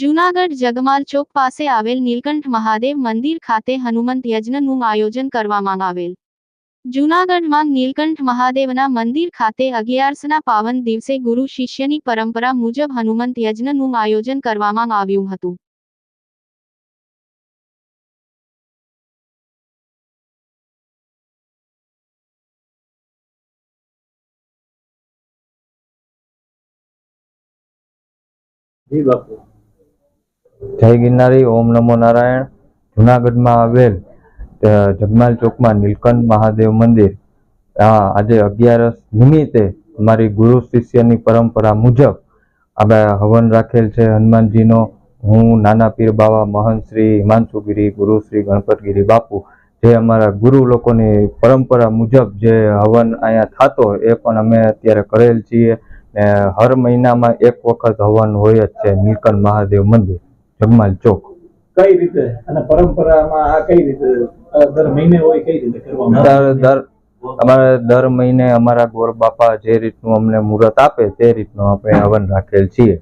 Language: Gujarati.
જૂનાગઢ જગમાલ ચોક પાસે આવેલ નીલકંઠ મહાદેવ મંદિર ખાતે હનુમંત યજ્ઞનું આયોજન કરવામાં આવેલ. જૂનાગઢમાં નીલકંઠ મહાદેવના મંદિર ખાતે અગિયારસના પાવન દિવસે ગુરુ શિષ્યની પરંપરા મુજબ હનુમંત યજ્ઞનું આયોજન કરવામાં આવ્યું હતું. જી બાપુ. જય ગિરનારી, ઓમ નમો નારાયણ. જુનાગઢમાં આવેલ જગમાલ ચોકમાં નીલકંઠ મહાદેવ મંદિર. આ આજે અગિયારસ નિમિત્તે અમારી ગુરુ શિષ્યની પરંપરા મુજબ આપણે હવન રાખેલ છે હનુમાનજીનો. હું નાના પીર બાવા મહંતશ્રી હિમાંશુગીરી, ગુરુ શ્રી ગણપતગીરી બાપુ, જે અમારા ગુરુ લોકોની પરંપરા મુજબ જે હવન અહીંયા થતો એ પણ અમે અત્યારે કરેલ છીએ. હર મહિનામાં એક વખત હવન હોય જ છે નીલકંઠ મહાદેવ મંદિર. જગમાલ ચોક. કઈ રીતે અને પરંપરામાં આ કઈ રીતે દર મહિને હોય કઈ રીતે કરવામાં દર દર અમારે દર મહિને અમારા ગોર બાપા જે રીતનું અમને મુહૂર્ત આપે તે રીતનું આપણે હવન રાખેલ છીએ.